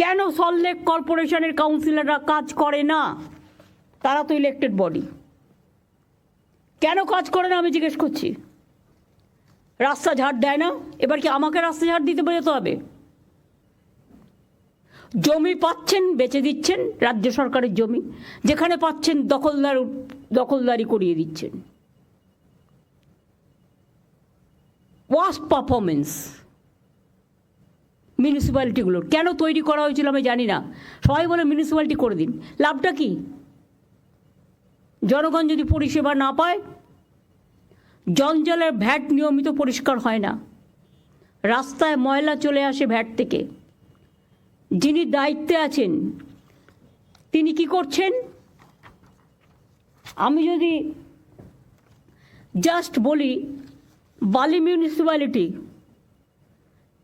কেন সল্টলেক কর্পোরেশনের কাউন্সিলররা কাজ করে না? তারা তো ইলেকটেড বডি কেন কাজ করে না আমি জিজ্ঞেস করছি। রাস্তা ঝাড় দেয় না, এবার কি আমাকে রাস্তা ঝাড় দিতে যেতে হবে? জমি পাচ্ছেন, বেচে দিচ্ছেন, রাজ্য সরকারের জমি, যেখানে পাচ্ছেন দখলদার, দখলদারি করিয়ে দিচ্ছেন। ওয়াস্ট পারফরমেন্স মিউনিসিপ্যালিটিগুলোর কেন তৈরি করা হয়েছিল আমি জানি না। সবাই বলে মিউনিসিপ্যালিটি করে দিন। লাভটা কি? জনগণ যদি পরিষেবা না পায়, জঞ্জালের ভ্যাট নিয়মিত পরিষ্কার হয় না। রাস্তায় ময়লা চলে আসে ভ্যাট থেকে। যিনি দায়িত্বে আছেন, তিনি কি করছেন? আমি যদি জাস্ট বলি, বালি মিউনিসিপ্যালিটি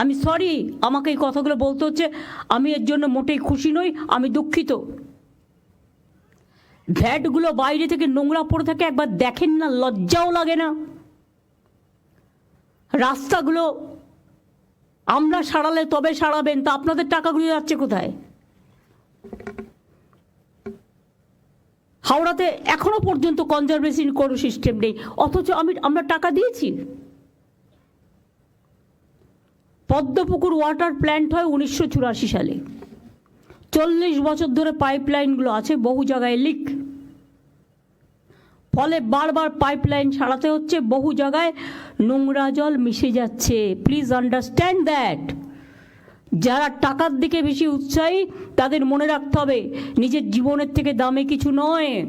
আমি সরি আমাকে এই কথাগুলো বলতে হচ্ছে। আমি এর জন্য মোটেই খুশি নই, আমি দুঃখিত। ভ্যাটগুলো বাইরে থেকে নোংরা পড়ে থাকে, একবার দেখেন না, লজ্জাও লাগে না। রাস্তাগুলো আমরা সারালে তবে সারাবেন, তা আপনাদের টাকাগুলো যাচ্ছে কোথায়? হাওড়াতে এখনও পর্যন্ত কনজারভেশন কোনো সিস্টেম নেই, অথচ আমি, আমরা টাকা দিয়েছি। পদ্মপুকুর ওয়াটার প্ল্যান্ট হয় উনিশশো চুরাশি সালে। চল্লিশ বছর ধরে পাইপলাইনগুলো আছে, বহু জায়গায় লিক। ফলে বারবার পাইপলাইন সারাতে হচ্ছে, বহু জায়গায় নোংরা জল মিশে যাচ্ছে। প্লিজ আন্ডারস্ট্যান্ড দ্যাট যারা টাকার দিকে বেশি উৎসাহী, তাদের মনে রাখতে হবে, নিজের জীবনের থেকে দামে কিছু নয়।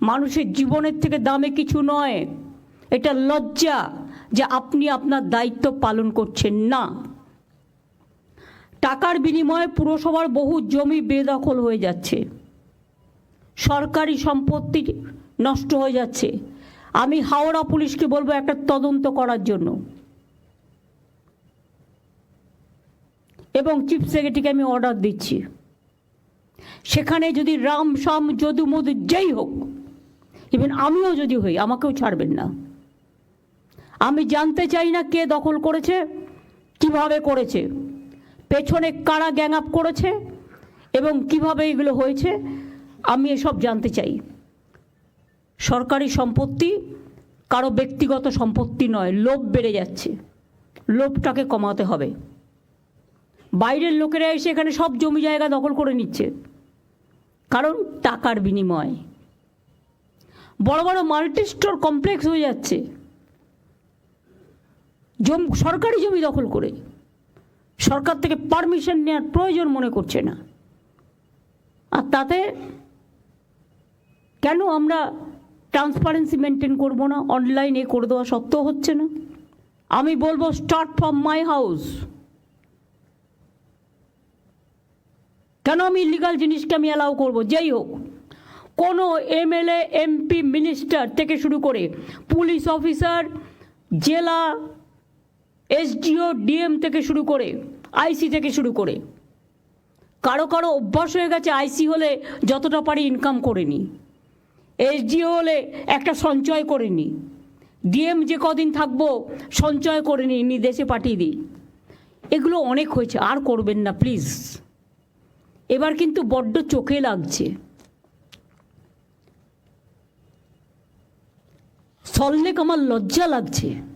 মানুষের জীবনের থেকে দামে কিছু নয়। এটা লজ্জা যে আপনি আপনার দায়িত্ব পালন করছেন না। টাকার বিনিময়ে পুরসভার বহু জমি বেদখল হয়ে যাচ্ছে। সরকারি সম্পত্তি নষ্ট হয়ে যাচ্ছে। আমি হাওড়া পুলিশকে বলব একটা তদন্ত করার জন্য। এবং চিফ সেক্রেটারিকে আমি অর্ডার দিচ্ছি। সেখানে যদি রাম শাম যদু, মধু যেই হোক ইভেন আমিও যদি হই, আমাকেও ছাড়বেন না। আমি জানতে চাই না কে দখল করেছে, কীভাবে করেছে। পেছনে কারা গ্যাং আপ করেছে এবং কীভাবে এগুলো হয়েছে, আমি এসব জানতে চাই। সরকারি সম্পত্তি কারও ব্যক্তিগত সম্পত্তি নয়, লোভ বেড়ে যাচ্ছে। লোভটাকে কমাতে হবে। বাইরের লোকেরা এসে এখানে সব জমি জায়গা দখল করে নিচ্ছে, কারণ টাকার বিনিময়। বড় বড় মাল্টি স্টোর কমপ্লেক্স হয়ে যাচ্ছে। জম সরকারি জমি দখল করে। সরকার থেকে পারমিশন নেওয়ার প্রয়োজন মনে করছে না। আর তাতে কেন আমরা ট্রান্সপারেন্সি মেনটেন করব না? অনলাইনে করে দেওয়া সত্ত্বেও হচ্ছে না। আমি বলব স্টার্ট ফ্রম মাই হাউস কেন আমি ইলিগাল জিনিসকে আমি অ্যালাউ করব? যেই হোক, কোনো এমএলএ এমপি মিনিস্টার থেকে শুরু করে পুলিশ অফিসার জেলা এসডিও, ডিএম থেকে শুরু করে, আইসি থেকে শুরু করে। কারও কারও অভ্যাস হয়ে গেছে, আইসি হলে যতটা পারি ইনকাম করে নি। এসডিও হলে একটা সঞ্চয় করে নি। ডিএম যে কদিন থাকব, সঞ্চয় করে নিই নি দেশে পাঠিয়ে দিই। এগুলো অনেক হয়েছে, আর করবেন না প্লিজ এবার কিন্তু বড্ড চোখে লাগছে। সল্লেক আমার লজ্জা লাগছে।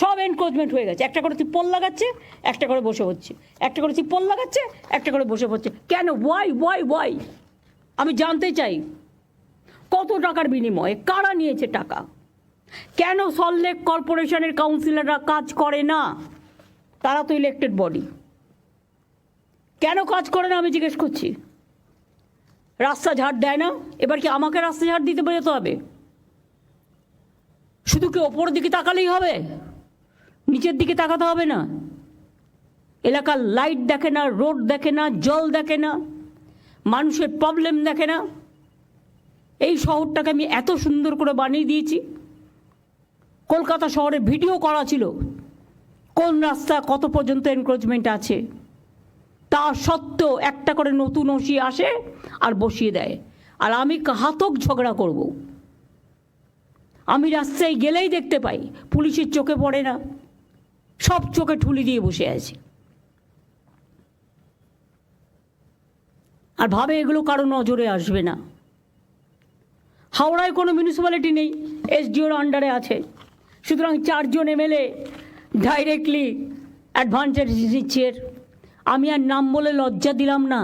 সব এনক্রোচমেন্ট হয়ে গেছে। একটা করে তিপ্পল লাগাচ্ছে, একটা করে বসে হচ্ছে একটা করে তিপ্পল লাগাচ্ছে, একটা করে বসে হচ্ছে কেন? ওয়াই ওয়াই ওয়াই আমি জানতে চাই, কত টাকার বিনিময়ে? কারা নিয়েছে টাকা? কেন সল্টলেক কর্পোরেশনের কাউন্সিলররা কাজ করে না? তারা তো ইলেক্টেড বডি কেন কাজ করে না আমি জিজ্ঞেস করছি? রাস্তা ঝাড় দেয় না? এবার কি আমাকে রাস্তা ঝাড় দিতে বেরোতে হবে? শুধু কি ওপর দিকে তাকালেই হবে? নিচের দিকে তাকাতে হবে না। এলাকার লাইট দেখে না রোড দেখে না, জল দেখে না, মানুষের প্রবলেম দেখে না। এই শহরটাকে আমি এত সুন্দর করে বানিয়ে দিয়েছি। কলকাতা শহরে ভিডিও করা ছিল। কোন রাস্তা, কত পর্যন্ত এনক্রোচমেন্ট আছে? তা সত্ত্বেও একটা করে নতুন ওসি আসে আর বসিয়ে দেয়। আর আমি ঘাতক ঝগড়া করব। আমি রাস্তায় গেলেই দেখতে পাই, পুলিশের চোখে পড়ে না। সব চোখে ঠুলি দিয়ে বসে আছে। আর ভাবে এগুলো কারও নজরে আসবে না। হাওড়ায় কোনো মিউনিসিপ্যালিটি নেই এসডিওর আন্ডারে আছে। সুতরাং চারজন এমএলএ ডাইরেক্টলি অ্যাডভান্টেজ নিচ্ছে আমি আর নাম বলে লজ্জা দিলাম না।